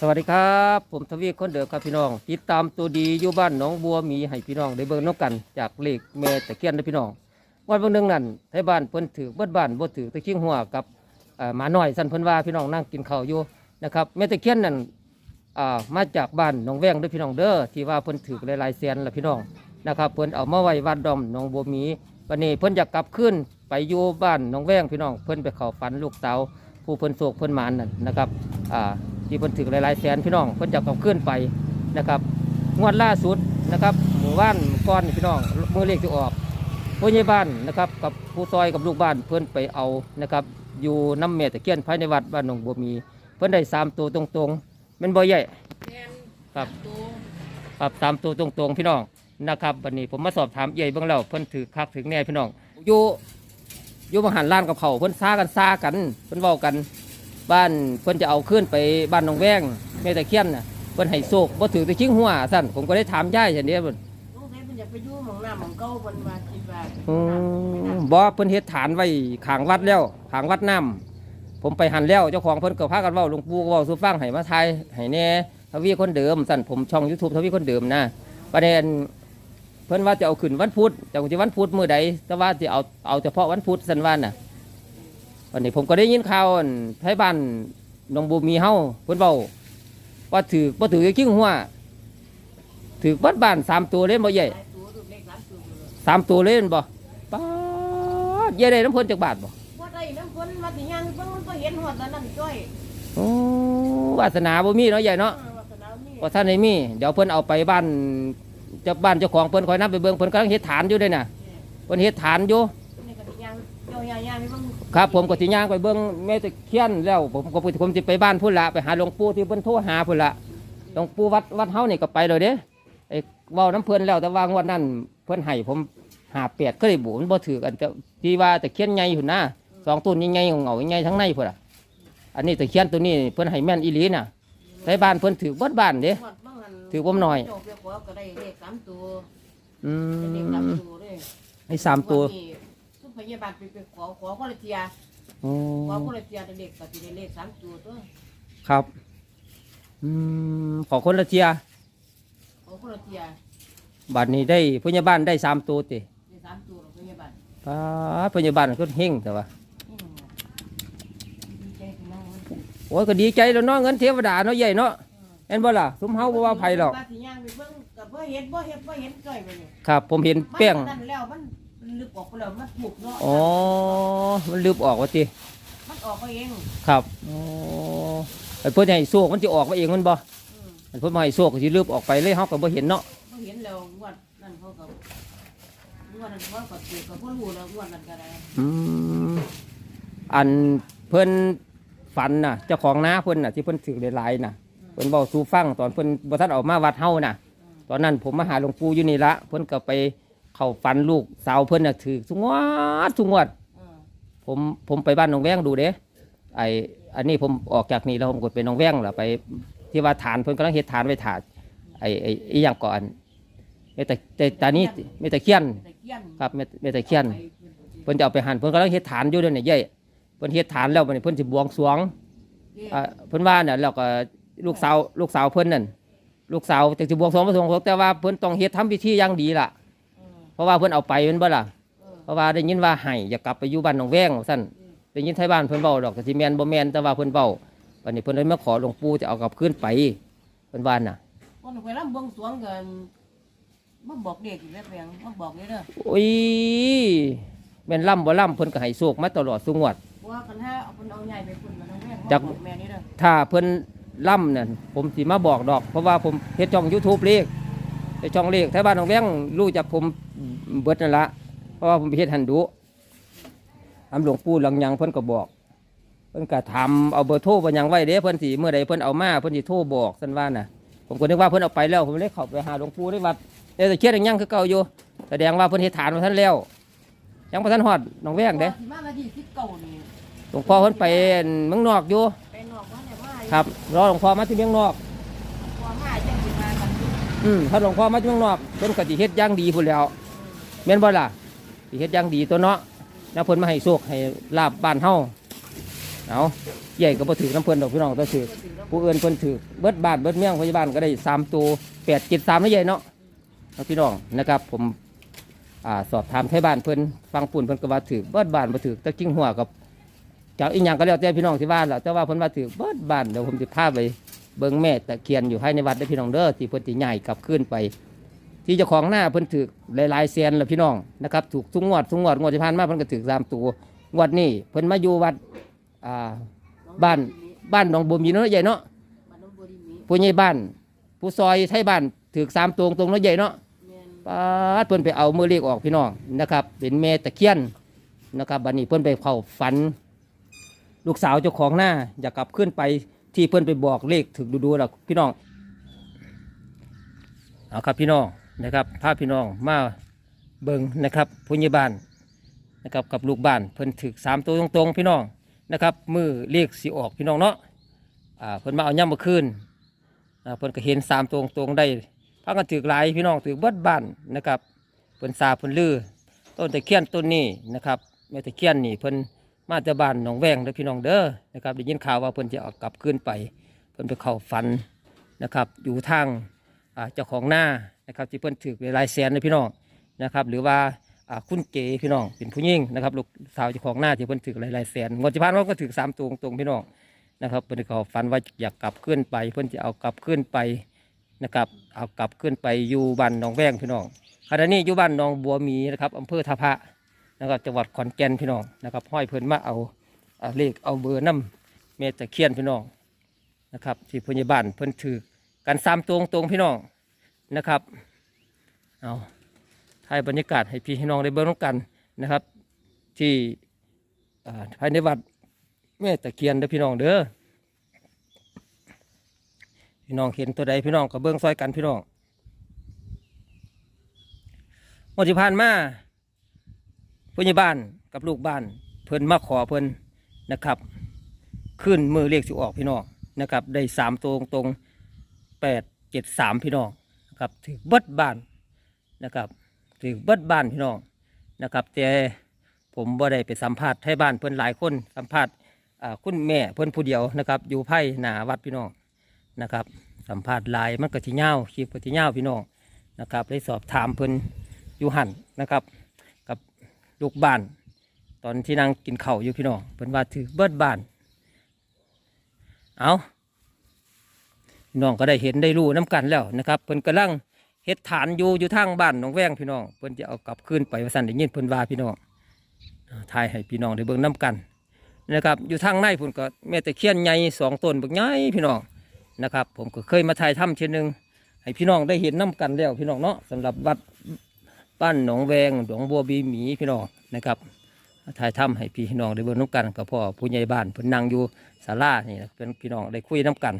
สวัสดีครับ ผมทวีคนเดิมครับพี่น้อง ติดตามตัวดีอยู่บ้านหนองบัวมีให้พี่น้องได้เบิ่งน้ำกัน จากเลขแม่ตะเคียนนะพี่น้องวันวันหนึงนั้นไทบ้านเพิ่นถือเบิดบ้านบ่ถือตะเคียงหัวกับหมาหน้อยสันเพิ่นว่าพี่น้องนั่งกินข้าวอยู่นะครับแม่ตะเคียนนั่นมาจากบ้านหนองแวงด้วยพี่น้องเด้อที่ว่าเพิ่นถือหลายๆแสนละพี่น้องนะครับเพิ่นเอามาไว้วัดดอมหนองบัวมีวันนี้เพิ่นอยากกลับขึ้นไปอยู่บ้านหนองแวงพี่น้องเพิ่นไปเข้าฝันลูกสาวผู้เพิ่นโศกเพิ่นหมานนั่นนะครับอ่า ที่เพิ่นถึงหลายๆแสนพี่น้องเพิ่นจะเอาขึ้นไปนะครับงวดล่าสุดนะครับหมู่บ้านก้อนนี่พี่น้องมือเลขที่ออกผู้ใหญ่บ้านนะครับกับผู้ซอยกับลูกบ้านเพิ่นไปเอานะครับอยู่น้ำเมตตะเคียนภายในวัดบ้านหนองบัวมี เพิ่นได้สามตัวตรงๆแมันบ่ใหญ่แม่นครับตัวครับสามตัวตรงๆพี่น้องนะครับวันนี้ผมมาสอบถามใหญ่เบ้างแล้วเพิ่นถือคักถึงแน่พี่น้องอยู่อยู่มหันล้านกับเขาเพิ่นซ่ากันซ่ากันเพิ่นเว้ากัน บ้านเพิ่นจะเอาขึ้นไปบ้านหนองแวงแม่ตะเคียนน่ะเพิ่นให้โศกบ่ถือตะชิงหัวสั่นผมก็ได้ถามยายเช่นเดียวเพิ่นลูกเฮ็ดมันอยากไปอยู่หมองน้ำหมองเก่าเพิ่นว่าคิดว่าอืมบ่เพิ่นเฮ็ดฐานไว้ข้างวัดแล้วข้างวัดน้ำผมไปหันแล้วเจ้าของเพิ่นก็พากันเว้าหลวงปู่ก็เว้าสู่ฟังให้มาทายให้แหน่ทวีคนเดิมสั่นผมช่อง YouTube ทวีคนเดิมนะประเด็นเพิ่นว่าจะเอาขึ้นวันพุธแต่ว่าสิวันพุธมื้อใดแต่ว่าสิเอาเอาเฉพาะวันพุธสั่นว่าน่ะ วันนี้ผมก็ได้ยินข่าวอั่นไทยบ้านหนองบูมีเฮาเพิ่นเว้าว่าถือบ่ถือกิ้งหัวถือเบัดบ้านสามตัวเล่นบ่ใหญ่หลายตัวลูกเล็กหลายตัวเลยสามตัวเล่นบ่ป๊าดใหญ่ได้น้ำเพิ่นจากบาทบ่บ่ได้น้ำเพิ่นมาสิยังเบิ่งมันก็เห็นหอดแล้วนั่นจ้อยโอ้วาสนาบ่มีเนาะใหญ่เนาะเออวาสนามีบ่ท่านได้มี เดี๋ยวเพิ่นเอาไปบ้านเจ้าบ้านเจ้าของเพิ่นคอยนํไปเบิ่งเพิ่นกำลังเฮ็ดฐานอยู่เด้น่ะเพิ่นเฮ็ดฐานอยู่ นี่ก็สิยังเจ้าย่างๆนี่เบิ่งครับ ผมก็สิย่างไปเบิ่งแม่ตะเคียนแล้ว ผมก็ผมสิไปบ้านพุ่นละไปหาหลวงปู่ที่เพิ่นโทรหาพุ่นละหลวงปู่วัดวัดเฮานี่ก็ไปเลยเด้ไอ้เว้าน้ำเพิ่นแล้วแต่ว่างวดนั้นเพิ่นให้ผมหาเปียดก็เลยบุมันบ่ถือกันแต่ที่ว่าตะเคียนใหญ่หุ่นนะสองต้นใหญ่ๆเหงาๆใหญ่ทั้งในพุ่นล่ะอันนี้ตะเคียนตัวนี้เพิ่นให้แม่นอีหลีน่ะในบ้านเพิ่นถือเบิดบ้านเด้หอดบางอันถือบ่น้อยเจ้าไปขอก็ได้เลขสามตัวอืได้เลขสามมตัวเลย ให้สามตัว นนี้ทุก พยาบาลไปไปขอขอคนละเทียโอ้ขอคนละเทียได้เลขก็สิได้เลขสามตัวตัวครับ อืมขอคนละเทียขอคนละเทียบัดนี้ได้ผู้ใหญ่บ้านได้สามตัวติได้สามตัวหรอกพยาบาลป้าดผู้ใหญ่บ้านก็เฮงแต่ว่า นี่มันดีใจที่นั่งมันโอ้ยก็ดีใจแล้วเนาะเงินเทวดาเนาะใหญ่เนาะเห็นบ่ล่ะสมเฮาบ่ว่าไผหรอกว่าสิย่างไปเบิ่งกับบ่เห็นบ่เห็นบ่เห็นจ้อยไปนี่ครับ ผมเห็นแป้ง มันนั่นแล้วมันมัน ลึกออกไปแล้วมันถูกเนาะอ๋อ มันลืบออกว่าติมันออกไปเองครับอ๋อไอ้เพิ่นให้โชคมันสิออกมาเองมันบ่อืมไอ้เพิ่นมาให้โชคก็สิลืบออกไปเลยเฮาก็บ่เห็นเนาะ บ่เห็นแล้วงวดนั่นเขาก็งวดนั้นเขาก็ถูกกับบ่รู้แล้วงวดนั้นก็ได้อืมอันเพิ่นฝันน่ะเจ้าของนาเพิ่นน่ะที่เพิ่นถือหลายๆน่ะเพิ่นเว้าสู่ฟังตอนเพิ่นบ่ทันออกมาวัดเฮาน่ะ ตอนนั้นผมมาหาหลวงปู่อยู่นี่ละเพิ่นก็ไป เข้าฝันลูกสาวเพิ่นน่ะถือสุงวดสุงวดเออผมผมไปบ้านหนองแวงดูเด้ไออันนี้ผมออกจากนี่แล้วผมกดไปหนองแวงแล้วไป ที่ว่าฐานเพิ่นกำลังเฮ็ดฐานไว้ถาดไอไออีหยังก่อนเมตตาแต่ตานี้เมตตาเคียนตะเกียนครับเมตเมตตาเคียนไปเพิ่นจะเอาไปหั่นเพิ่นกำลังเฮ็ดฐานอยู่เดี๋ยวนี้เย้เพิ่นเฮ็ดฐานแล้วบัดนี้เพิ่นสิบวงสรวงเด้อ่าเพิ่นว่าน่ะแล้วก็ลูกสาวลูกสาวเพิ่นนั่นลูกสาวจะสิบวงสรวงบ่สรวงแต่ว่าเพิ่นต้องเฮ็ดทำพิธีอย่างดีล่ะ เออเพราะว่าเพิ่นเอาไปแม่นบ่ล่ะเออเพราะว่าได้ยินว่าให้อยากกลับไปอยู่บ้านหนองแวงว่าซั่นได้ยินไทยบ้านเพิ่นเว้าดอกก็สิแม่นบ่แม่นแต่ว่าเพิ่นเว้าวันนี้เพิ่นเลยมาขอหลวงปู่จะเอากลับคืนไปเพิ่นว่าน่ะคนไปรำบวงสรวงกันมาบอกเด็กอยู่แล้วแปลงมาบอกเลยเด้อโอ้ยแม่นล่ำบ่ล่ำเพิ่นก็ให้โชคมาตลอดสุงวดว่ากันถ้าเอาคนเอาใหญ่ไปคุณมันเอาแม่จักบอกแม่นี่เด้อถ้าเพิ่นล่ำนั่นผมสิมาบอกดอก เพราะว่าผมเฮ็ดช่อง YouTube เลขเฮ็ดช่องเลขไทยบ้านหนองแวงรู้จักผม เบิดนั่นละเพราะว่าผมไปเฮ็ดหันดุอำหลวงปู่หลังยังเพิ่นก็บอก เพิ่นก็ทำเอาเบอร์โทรไปยังไว้เด้เพิ่นสิเมื่อใดเพิ่นเอามาเพิ่นสิโทรบอกซั่นว่าน่ะ ผมก็นึกว่าเพิ่นเอาไปแล้ว ผมเลยเข้าไปหาหลวงปู่ในวัดแต่ตะเคียนยังคือเก่าอยู่แสดงว่าเพิ่นเฮ็ดฐานมาท่านแล้ว ยังบ่ทันฮอดหนองแวงเด้ว่าสิมามาที่ที่เก่านี่หลวงพ่อเพิ่นไปเมืองนอกอยู่ไปนอกว่าเนี่ยมาครับรอหลวงพ่อมาที่เมืองนอกว่ามาจังสิมากันอยู่อืมถ้าหลวงพ่อมาที่เมืองนอกเพิ่นก็สิเฮ็ดอย่างดีพุ่นแหล้ว แม่นบ่ล่ะสิเฮ็ดอย่างดีตัวเนาะแล้วเพิ่นมาให้โชคให้ลาบบ้านเฮาเอาใหญ่ก็บ่ถือน้ำเพิ่นดอกพี่น้องแต่ถือผู้อื่นเพิ่นถือเบิดบานเบิดเมืองพยาบาลก็ได้สามตัวแปดเจ็ดสามนะใหญ่เนาะเอาพี่น้องนะครับ ผมอ่าสอบถามไทยบ้านเพิ่นฟังปุ่นเพิ่นก็ว่าถือเบิดบานบ่ถือต่กิ้งหัวกับจากอีหยังก็แล้วแต่พี่น้องที่บ้านแหละแต่ว่าเพิ่นว่าถือเบิดบานเดี๋ยวผมจะพาไปเบิ่งแม่ตะเคียนอยู่ให้ในวัดได้พี่น้องเด้อที่เพิ่นสิใหญ่กลับขึ้นไป ที่เจ้าของหน้าเพิ่นถือหลายๆแสนแล้วพี่น้องนะครับถูกทุกงวดทุกงวดงวดที่ผ่านมาเพิ่นก็ถือสามตัวงวดนี้เพิ่นมาอยู่วัดอ่าบ้านบ้านหนองบัวมีเนาะใหญ่เนาะผู้ใหญ่บ้าน ผู้ซอยไทยบ้านถือสามตรงตรงเนาะใหญ่เนาะป้าดเพิ่นไปเอามือเลขออกพี่น้องนะครับเป็นแม่ตะเคียนนะครับบัดนี้เพิ่นไปเข้าฝัน ลูกสาวเจ้าของหน้าอยากกลับขึ้นไปที่เพิ่นไปบอกเลขถึกดูๆแล้วพี่น้องเอาครับพี่น้อง นะครับพาพี่น้องมาเบิงนะครับผู้ใหญ่บ้านนะครับกับลูกบ้านเพิ่นถึกสามตัวตรงๆ พี่น้องนะครับมือเลขสีออกพี่น้องเนาะอ่าเพิ่นมาเอาย่ำมาคืนอ่าเพิ่นก็เห็นสามตัวตรงได้พากันถือหลายพี่น้องถือเบิดบ้านนะครับเพิ่นซาเพิ่นลือต้นตะเคียนต้นนี้นะครับแม่ตะเคียนนี่เพิ่นมาจากบ้านหนองแวงเด้อพี่น้องเด้อนะครับได้ยินข่าวว่าเพิ่นจะเอากลับคืนไป เพิ่นไปเข้าฝันนะครับอยู่ทาง เจ้าของหน้านะครับที่เพิ่นถือหลายแสนเลยพี่น้องนะครับหรือว่าคุณเก๋พี่น้องเป็นผู้หญิงนะครับลูกสาวเจ้าของหน้าที่เพิ่นถือหลายแสนงวดที่ผ่านมาก็ถือสามตัวตรงพี่น้องนะครับเพิ่นก็ฝันว่าอยากกลับคืนไป เพิ่นจะเอากลับคืนไปนะครับเอากลับขึ้นไปอยู่บ้านหนองแวงพี่น้องขณะนี้อยู่บ้านหนองบัวมีนะครับอำเภอท่าพระนะครับจังหวัดขอนแก่นพี่น้องนะครับห้อยเพิ่นมาเอาเลขเอาเบอร์น้ำเมตะเคียนพี่น้องนะครับที่พยาบาลเพิ่นถือ กันสามตรงตรงพี่น้องนะครับเอาถ่ายบรรยากาศให้พี่ให้น้องได้เบิ่งกันนะครับ ที่ภายในวัดแม่ตะเคียนเด้อพี่น้องเด้อพี่น้องเห็นตัวใดพี่น้องก็เบิ้งซอยกันพี่น้องวันที่ผ่านมาผู้ใหญ่บ้านกับลูกบ้าน เพิ่นมาขอเพิ่นนะครับ ขึ้นมือเลขสิออกพี่น้องนะครับ ได้สามตรงตรง ปดเจ็ดสามพี่น้องนะครับถือเบิดบ้านนะครับถือเบิดบ้านพี่น้องนะครับแต่ผมบ่ได้ไปสัมภาษณ์ให้บ้านเพิ่อนหลายคนสัมภาษณ์คุณแม่เพิ่อนผู้เดียวนะครับ อยู่ไผ่หนาวัดพี่น้องนะครับ สัมภาษณ์ลายมันก็ที่เง่าคลิปก็ที่เง่าพี่น้องนะครับ ได้สอบถามเพิ่อนอยู่หันนะครับ กับลูกบ้านตอนที่นั่งกินข้าวอยู่พี่น้องเพิ่อนว่าถือเบิดบ้านเอา พี่น้องก็ได้เห็นได้รู้น้กันแล้วนะครับเพิ่นกำลังเฮ็ดฐานอยู่อยู่ทางบ้านหนองแวงพี่น้องเพิ่นจะเอากลับคืนไปว่าสั่นได้ยินเพิ่นว่าพี่น้องอ่าทายให้พี่น้องได้เบิ่งน้กันนะครับอยู่ทางในเพิ่นก็แม่ตะเคียนใหญ่สองต้นบักใหญ่พี่น้องนะครับผมก็เคยมาถ่ายถ้ำเช่นหนึ่งให้พี่น้องได้เห็นน้กันแล้วพี่น้องเนาะสำหรับวัดบ้านหนองแวงหลวงบัวบีหมีพี่น้องนะครับถ่ายถ้ำให้พี่น้องได้เบิ่งน้กันกับพ่อผู้ใหญ่บ้านเพิ่นนั่งอยู่ศาลานี่เป็นพี่น้องได้คุยน้กัน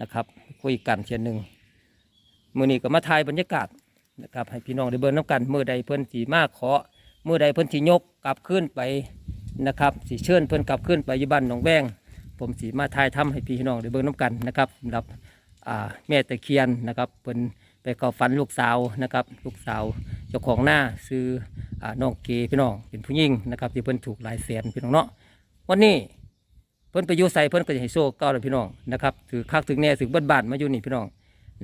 นะครับ คุยกันเช่นหนึ่งมือนี้ก็มาถ่ายบรรยากาศนะครับ ให้พี่น้องได้เบิ่งน้ำกันเมื่อใดเพิ่นสีมาขอเมื่อใดเพิ่นสียกกลับขึ้นไปนะครับสีเชิญเพิ่นกลับขึ้นไปยู่บ้านหนองแวงผมสีมาทายทำให้พี่น้องได้เบิ่งน้ำกันนะครับสำหรับแม่ตะเคียนนะครับเป็นไปเข้าฝันลูกสาวนะครับ ลูกสาวเจ้าของหน้าซื้ออน้องเกพี่น้องเป็นผู้หญิงนะครับที่เพิ่นถูกหลายแสนพี่น้องเนาะวันนี้ เพิ่นไปอยู่ใส่เพิ่นก็จะให้โซ่เก้าเลยพี่น้องนะครับถือคักถึงแน่ถึงเบิ้บ้านมาอยู่นี่พี่น้อง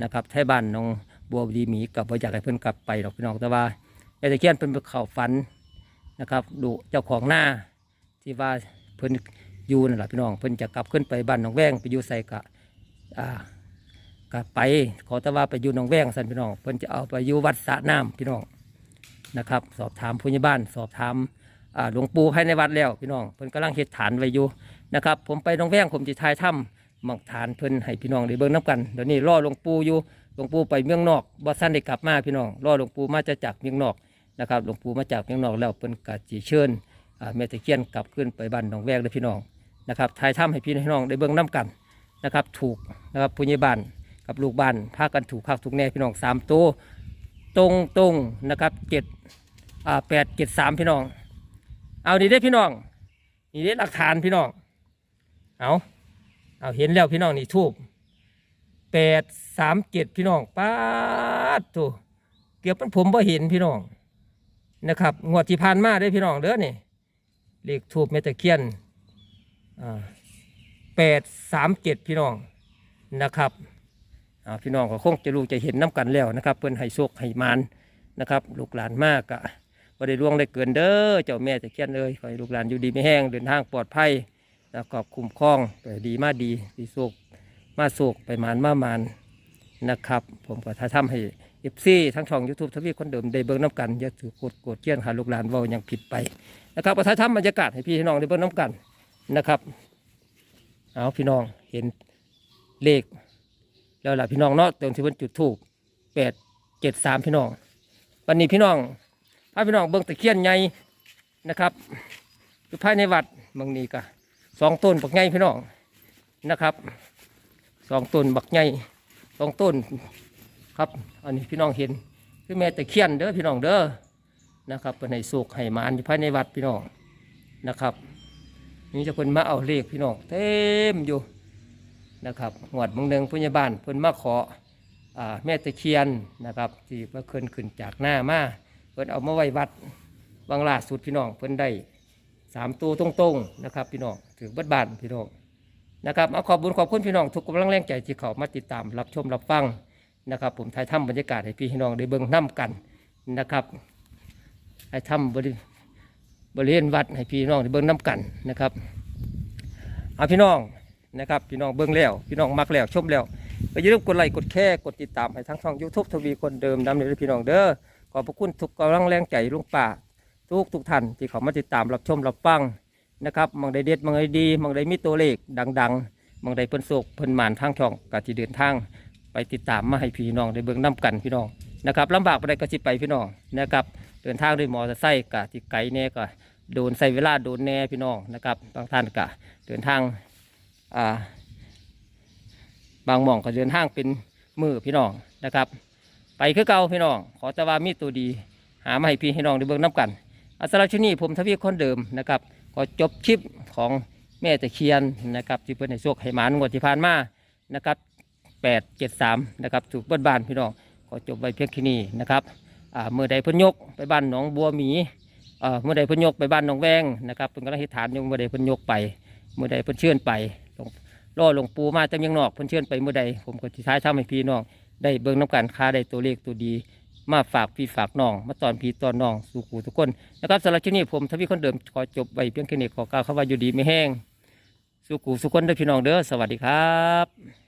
นะครับไทยบ้านน้องบัวดีหมีกับบ่อยากให้เพิ่นกลับไปหรอกพี่น้องแต่ว่าแม่ตะเคียนเพิ่นไปเข้าฝันนะครับดูเจ้าของหน้าที่ว่าเพิ่นอยู่นั่นแหละพี่น้องเพิ่นจะกลับขึ้นไปบ้านหนองแวงไปอยู่ใส่กะอ่ากะไป ขอแต่ว่าไปอยู่หนองแวงสันพี่น้องเพิ่นจะเอาไปอยู่วัดสระน้ำพี่น้องนะครับ สอบถามผู้ใหญ่บ้าน สอบถามอ่าหลวงปู่ภายในวัดแล้วพี่น้องเพิ่นกำลังเฮ็ดฐานไว้อยู่ นะครับ ผมไปหนองแวงผมจะทายถ้ำหมักฐานเพิ่นให้พี่น้องได้เบิ่งน้กันเดี๋ยวนี้รอหลวงปู่อยู่หลวงปู่ไปเมืองนอกบ่ทันได้กลับมาพี่น้องรอหลวงปู่มาจะจากเมืองนอกนะครับหลวงปู่มาจากเมืองนอกแล้วเพิ่นก็สิเชิญอ่าแม่ตะเคียนกลับขึ้นไปบ้านหนองแวงเลยพี่น้องนะครับถ่ายทำให้พี่น้องได้เบิ่งน้ำกันนะครับ ถูกนะครับผู้ใหญ่บ้านกับลูกบ้านพากันถูกคักถูกแน่พี่น้องสามตัวตรงตรงนะครับเจ็ดอ่าแปดเจ็ดสามพี่น้อง เอาดีได้พี่น้องนี่ได้หลักฐานพี่น้อง เอาเอาเห็นแล้วพี่น้องนี่ทูบแปดสามเจ็ดพี่น้องป้าดตัวเกือบเป็นผมบ่เห็นพี่น้องนะครับงวดที่ผ่านมาได้พี่น้องเด้อนี่เลขทูบเมตะเคียนอ่าแปดสามเจ็ดพี่น้องนะครับอ่าพี่น้องก็คงจะรู้จะเห็นน้กันแล้วนะครับเพิ่นให้โชคให้มานนะครับ ลูกหลานมากอะบ่ได้ล่วงได้เกินเด้อเจ้าแม่ตะเคียนเลยขอให้ลูกหลานอยู่ดีไม่แห้งเดินทางปลอดภัย แล้วก็คุ้มครองไปดีมาดีดีโชคมาโชคไปมานมามานนะครับ ผมก็ถ้าทำให้เอฟซีทั้งช่องยูทูบทวีคนเดิมได้เบิ่งน้ำกันอย่าถือกดกรธเกลียนหาลูกหลานเว้ายังผิดไปนะครับก็ถ้าทำบรรยากาศให้พี่น้องได้เบิ่งน้ำกันนะครับ เอาพี่น้องเห็นเลขแล้วล่ะพี่น้องเนาะตรงที่วันจุดถูกแปดเจ็ดสามพี่น้อง วันนี้พี่น้องพาพี่น้องเบิ่งตะเคียนใหญ่นะครับอยู่ภายในวัดบางนี้ก็ สองต้นบักใหญ่พี่น้องนะครับสองต้นบักใหญ่สองต้นครับอันนี้พี่น้องเห็นคือแม่ตะเคียนเด้อพี่น้องเด้อนะครับเป็นให้สุกให้หมานอยู่ภายในวัดพี่น้องนะครับนี่จะเพิ่นมาเอาเลขพี่น้องเต็มอยู่นะครับหวดมืองหนึ่งพยาบาลเพิ่นมาขอแม่ตะเคียนนะครับที่เพิ่นขึ้นขึ้นจากหน้ามาเพิ่นเอามาไว้วัดบางล่าสุดพี่น้องเพิ่นได้ สามตัวตรงๆนะครับ พี่น้องถือเบัดบานพี่น้องนะครับเอาขอบบุญขอบคุณพี่น้องทุกกำลังแรงใจที่เขามาติดตามรับชมรับฟังนะครับ ผมถ่ายทำบรรยากาศให้พี่น้องได้เบิ่งน้กันนะครับถ่ายทำบริบริเวณวัดให้พี่น้องได้เบิ้งน้ำกันนะครับเอาพี่น้องนะครับพี่น้องเบิ้งแล้วพี่น้องมักแล้วชมแล้วก็อย่าลืมกดไลค์กดแชร์กดติดตามให้ทั้งช่องยูทูบทวีคนเดิมนำเลยพี่น้องเด้อขอบพระคุณทุกกำลังแรงใจลุงป่า ทุกทุกท่านที่เขามาติดตามรับชมรับฟังนะครับมังได้เด็ดมังได้ดีมังได้มีตัวเลขดังๆมังได้เพิ่นโศกเพิ่นหมานทางช่องกะที่เดินทาง ไปติดตามมาให้พี่น้องได้เบิ้งน้ำกันพี่น้องนะครับลำบากไปได้ก็สิไปพี่น้องนะครับเดินทางด้วยมอเตอร์ไซค์กะที่ไกลแน่ก็โดนใส่เวลาโดนแน่พี่น้องนะครับบางท่านกะเดินทางอ่าบางหม่องก็เดินทางเป็นมือพี่น้องนะครับ ไปคือเก่าพี่น้องขอแต่ว่ามีตัวดี หามาให้พี่ให้น้องได้เบิ่งน้ำกัน อัสลับชุนี้ผมทวีคนเดิมนะครับขอจบคลิปของแม่ตะเคียนนะครับที่เพิ่นให้โชคให้หมานงวดที่ผ่านมานะครับแปดเจ็ดสามนะครับถูกเบิ้ลบานพี่น้องขอจบไว้เพียงแค่นี้นะครับเมื่อใดพิ่นยกไปบ้านหนองบัวหมีเมื่อใดพิ่นยกไปบ้านหนองแวงนะครับเพิ่นก็ได้ฐานยู่เมื่อใดพิ่นยกไป เมื่อใดพิ่นเชิญไปล่อหลวงปู่มาจำยังนอกพิ่นเชิญไปเมื่อใดผมก็สิท้ายทำให้พี่น้องได้เบิ่งน้ำกันค้าได้ตัวเลขตัวดี มาฝากพี่ฝากน้อง มาตอนพี่ตอนน้องสู่กูทุกคนนะครับสำหรับที่นี้ผมทวีคนเดิมขอจบไปเพียงแค่นี้ขอกล่าวคำว่าอยู่ดีไม่แห้งสู่กูสุกคนเด้อพี่น้องเด้อสวัสดีครับ